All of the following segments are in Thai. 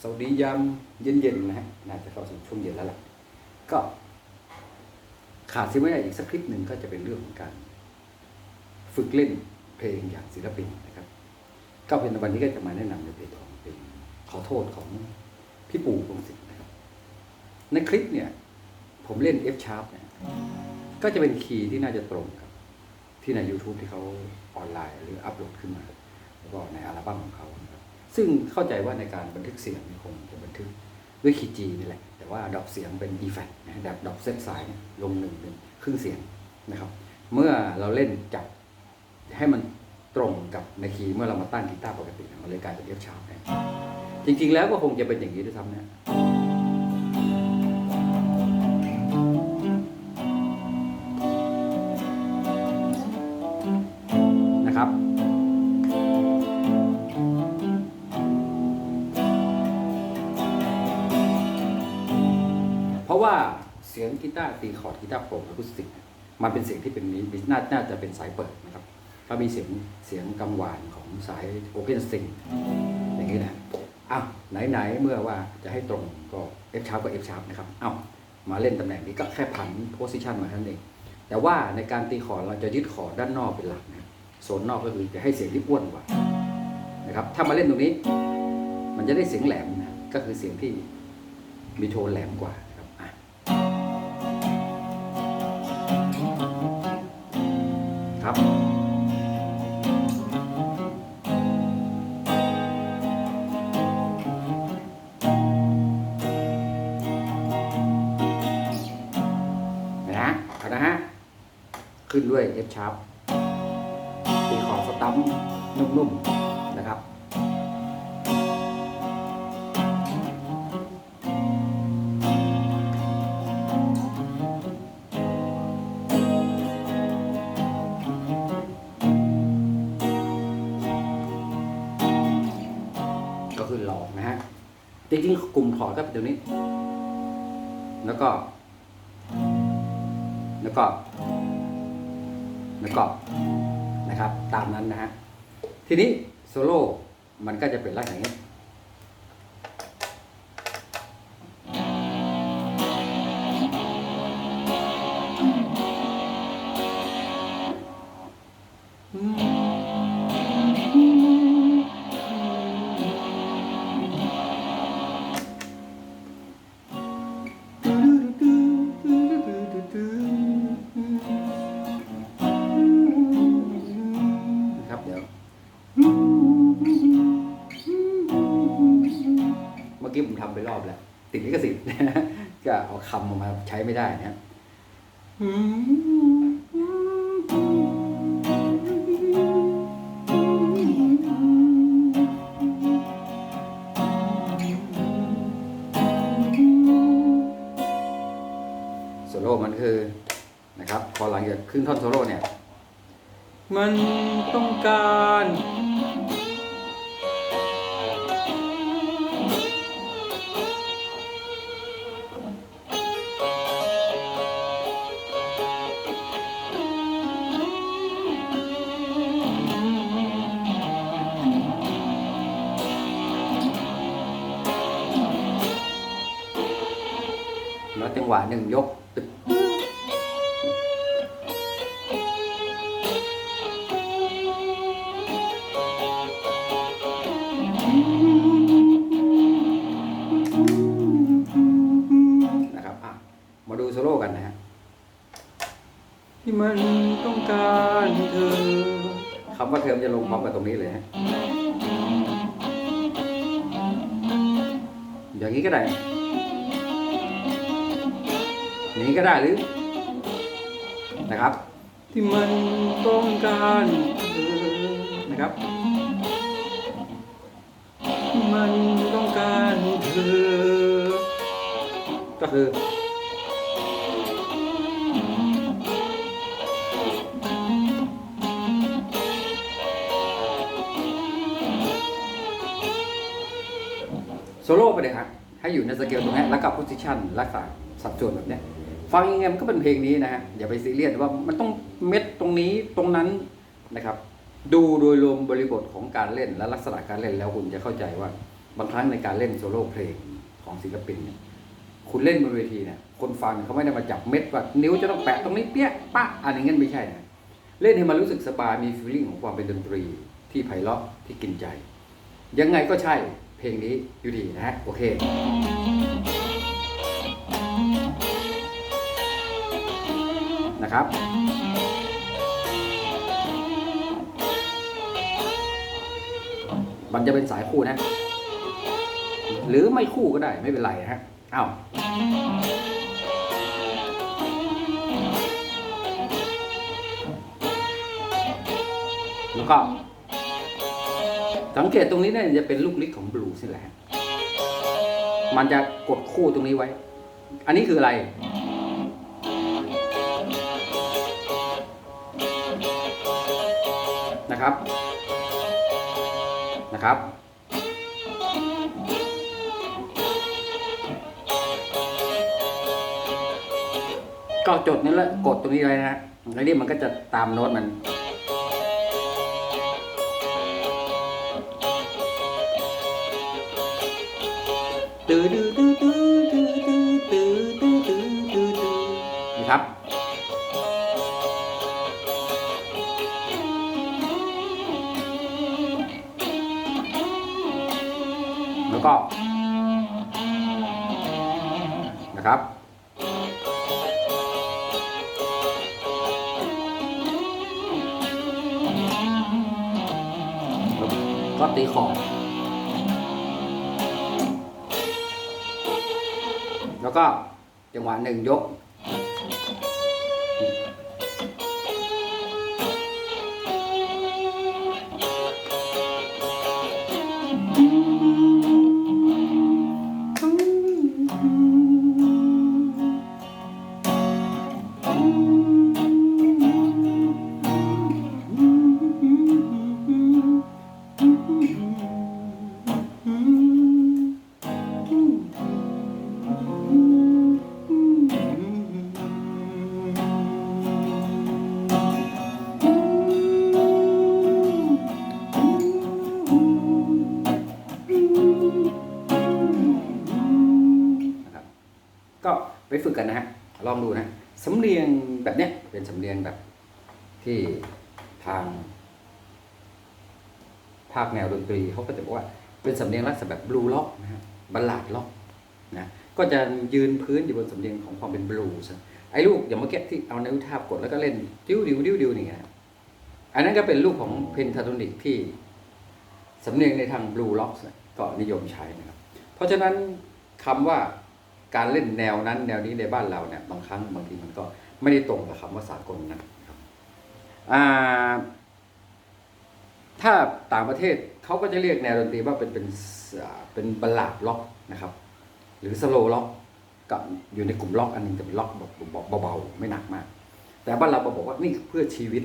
สวัสดียามเย็นๆนะฮะน่าจะเข้าสู่ช่วงเย็นแล้วล่ะก็ขาดเสียไม่ได้อีกสักคลิปหนึ่งก็จะเป็นเรื่องของการ ฝึกเล่นเพลงอย่างศิลปินนะครับ ก็เป็นวันนี้ก็จะมาแนะนำในเพลงของเป็นขอโทษของพี่ปู่พงศิษฐ์นะครับ ในคลิปเนี่ย ผมเล่น F sharp เนี่ยก็จะเป็นคีย์ที่น่าจะตรงกับ ที่ใน YouTube ที่เขาออนไลน์หรืออัปโหลดขึ้นมา แล้วก็ในอัลบั้มของเขา ซึ่งเข้าใจว่าในการบันทึกเสียงนี่คงจะบันทึกด้วยคีย์จีนี่แหละ แต่ว่าดอกเสียงเป็น e f f e c t นะแบบดอกเส้นสายลงหนึ่งเป็นครึ่งเสียงนะครับ เมื่อเราเล่นจับให้มันตรงกับในคีย์เมื่อเรามาตั้งกีตาร์ปกติเนี่ยมันเลยกลายเป็นเอฟชาร์ปจริงๆแล้วก็คงจะเป็นอย่างนี้ด้วยซ้ำเนี่ยนะ ว่าเสียงกีตาร์ตีคอร์ดกีตาร์โปร่งอะคูสติกเนี่ยมันเป็นเสียงที่เป็นนี้น่าน่าจะเป็นสายเปิดนะครับถ้ามีเสียงเสียงกังวานของสายโอเพนสติงอย่างนี้นะอ้าวไหนๆเมื่อว่าจะให้ตรงก็ F sharp กับ F sharp นะครับอ้าวมาเล่นตำแหน่งนี้ก็แค่ผันโพสิชันมาเท่านั้นเอง แต่ว่าในการตีคอร์ดเราจะยึดคอร์ดด้านนอกเป็นหลักนะโซนนอกก็คือจะให้เสียงที่อ้วนกว่านะครับถ้ามาเล่นตรงนี้ มันจะได้เสียงแหลมนะก็คือเสียงที่มีโทนแหลมกว่า ด้วย F sharp ตีขอสตัมนุ่มๆนะครับ ก็คือหลอกนะฮะจริงๆกลุ่มคอร์ดก็เป็นตัวนี้ แล้วก็ แล้วก็ แล้วก็นะครับ ตามนั้นนะฮะทีนี้โซโล่มันก็จะเป็นลักษณะอย่างนี้ เอาคำออกมาใช้ไม่ได้นะโซโล่มันคือนะครับ พอหลังจากขึ้นท่อนโซโล่เนี่ย มันต้องการ แล้วจังหวะหนึ่งยกตึกนะครับอะมาดูโซโล่กันนะฮะที่มันต้องการเธอคำว่าเธอมนจะลงพร้อมกับตรงนี้เลยฮะอย่างนี้ก็ได้ อย่างนี้ก็ได้หรือ นะครับ ที่มันต้องการเธอนะครับ มันต้องการเธอก็คือโซโล่ไปเลยครับ ให้อยู่ในสเกลตรงนี้แล้วก็โพสิชันรักษาสัดส่วนแบบนี้ ฟังยังไงมันก็เป็นเพลงนี้นะฮะอย่าไปซีเรียสว่ามันต้องเม็ดตรงนี้ตรงนั้นนะครับ ดูโดยรวมบริบทของการเล่นและลักษณะการเล่นแล้วคุณจะเข้าใจว่าบางครั้งในการเล่นโซโล่เพลงของศิลปินเนี่ยคุณเล่นบนเวทีเนี่ยคนฟังเขาไม่ได้มาจับเม็ดว่านิ้วจะต้องแปะตรงนี้เปี้ยปะอะไรเงี้ยไม่ใช่นะเล่นให้มันรู้สึกสบายมีฟีลลิ่งของความเป็นดนตรีที่ไพเราะที่กินใจ ยังไงก็ใช่เพลงนี้อยู่ดีนะฮะโอเค ครับ มันจะเป็นสายคู่นะ หรือไม่คู่ก็ได้ไม่เป็นไรนะฮะอ้าวแล้วก็สังเกตตรงนี้เนี่ยจะเป็นลูกลิกของบลูส์นี่แหละฮะมันจะกดคู่ตรงนี้ไว้ อันนี้คืออะไร นะครับ นะครับ ก็จดนี่แหละกดตรงนี้เลยนะแล้วนี่มันก็จะตามโน้ตมันตื้อตื้อตื้อตื้อตื้อตื้อตื้อตื้อตื้อตื้อตื้อนี่ครับ ก็นะครับก็ตีของแล้วก็จังหวะหนึ่งยก สำเนียงแบบเนี้ยเป็นสำเนียงแบบที่ทาง ภาคแนวดนตรีเขาก็จะบอกว่า เป็นสำเนียงลักษณะแบบบลูล็อกนะฮะบัลลาดล็อกนะก็จะยืนพื้นอยู่บนสำเนียงของความเป็นบลูส์ไอ้ลูกอย่างเมื่อกี้ที่เอานิ้วทาบกดแล้วก็เล่นดิ้วดิ้วดิ้วดิ้วนี่ไงอันนั้นก็เป็นลูกของเพนทาโทนิกที่สำเนียงในทางบลูล็อกก็นิยมใช้นะครับ เพราะฉะนั้นคำว่า การเล่นแนวนั้นแนวนี้ในบ้านเราเนี่ยบางครั้งบางทีมันก็ไม่ได้ตรงกับคำว่าสากลนะครับถ้าต่างประเทศเขาก็จะเรียกแนวดนตรีว่าเป็นเป็นเป็นบัลลาดล็อกนะครับ หรือสโลล็อกกับอยู่ในกลุ่มล็อกอันหนึงจะเป็นล็อกแบบเบาๆไม่หนักมาก แต่บ้านเราบอกว่านี่เพื่อชีวิต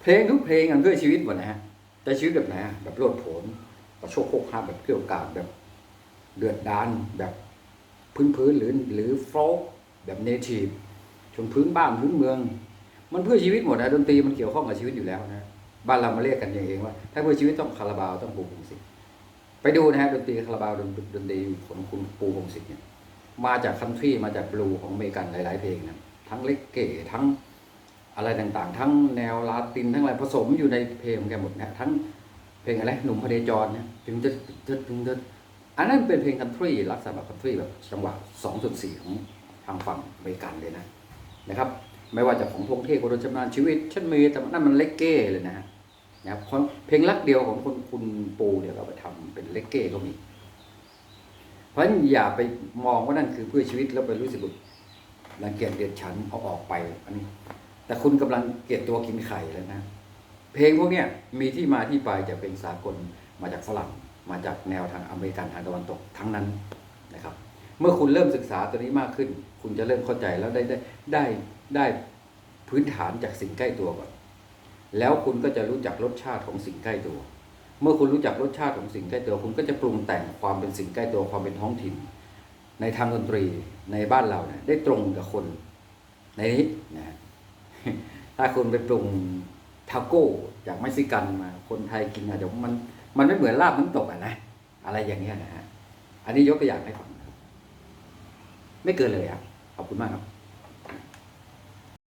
เพลงทุกเพลงมันเพื่อชีวิตหมดนะฮะแต่ชีวิตแบบไหนแบบโลดโผนประโชคโคกฮาแบบเกลียวกาดแบบเดือดดานแบบ พื้นๆหรือหรือโฟล์แบบเนทีฟชนพื้นบ้านพื้นเมือง มันเพื่อชีวิตหมดนะดนตรีมันเกี่ยวข้องกับชีวิตอยู่แล้วนะบ้านเรามาเรียกกันอย่างเองว่า ถ้าเพื่อชีวิตต้องคาราบาวต้องปูพงศิษฐ์ไปดูนะฮะดนตรีคาราบาวดนดนตรีของคุณปูพงศิษฐ์เนี่ยมาจากคันทรีมาจากบลูของอเมริกันหลาย ๆ เพลงนะทั้งเล็กเก๋ทั้งอะไรต่างๆ ทั้งแนวลาตินทั้งอะไรผสมอยู่ในเพลงแกหมดนะทั้งเพลงอะไรหนุ่มพเนจรนะถึงจะถึงจะ อันนั้นเป็นเพลงคันทรีลักษณะแบบคันทรีแบบจังหวะสองส่วนสี่ของทางฝั่งอเมริกันเลยนะนะครับ ไม่ว่าจะของพงเทพโรจำนานชีวิตฉันมีแต่นั่นมันเล็กเก้เลยนะนะครับเพลงรักเดียวของคุณคุณปูเนี่ยเราไปทำเป็นเลกเก้ก็มี เพราะฉะนั้นอย่าไปมองว่านั่นคือเพื่อชีวิตแล้วไปรู้สึกว่ารังเกียจเดียดฉันเอาออกไปอันนี้ แต่คุณกำลังเกลียดตัวกินไข่แล้วนะ เพลงพวกเนี้ยมีที่มาที่ไปจากเพลงสากลมาจากฝรั่ง มาจากแนวทางอเมริกันทางตะวันตกทั้งนั้นนะครับ เมื่อคุณเริ่มศึกษาตัวนี้มากขึ้น คุณจะเริ่มเข้าใจแล้วได้ได้ได้ได้พื้นฐานจากสิ่งใกล้ตัวก่อน แล้วคุณก็จะรู้จักรสชาติของสิ่งใกล้ตัว เมื่อคุณรู้จักรสชาติของสิ่งใกล้ตัว คุณก็จะปรุงแต่งความเป็นสิ่งใกล้ตัวความเป็นท้องถิ่น ในทางดนตรีในบ้านเราเนี่ยได้ตรงกับคนในนี้นะฮะถ้าคุณไปปรุงทาโก้จากเม็กซิกันมา คนไทยกินอาจจะมัน มันไม่เหมือนลาบน้ำตกอะนะอะไรอย่างเงี้ยนะฮะอันนี้ยกตัวอย่างให้ฟังนะครับไม่เกินเลยครับขอบคุณมากครับ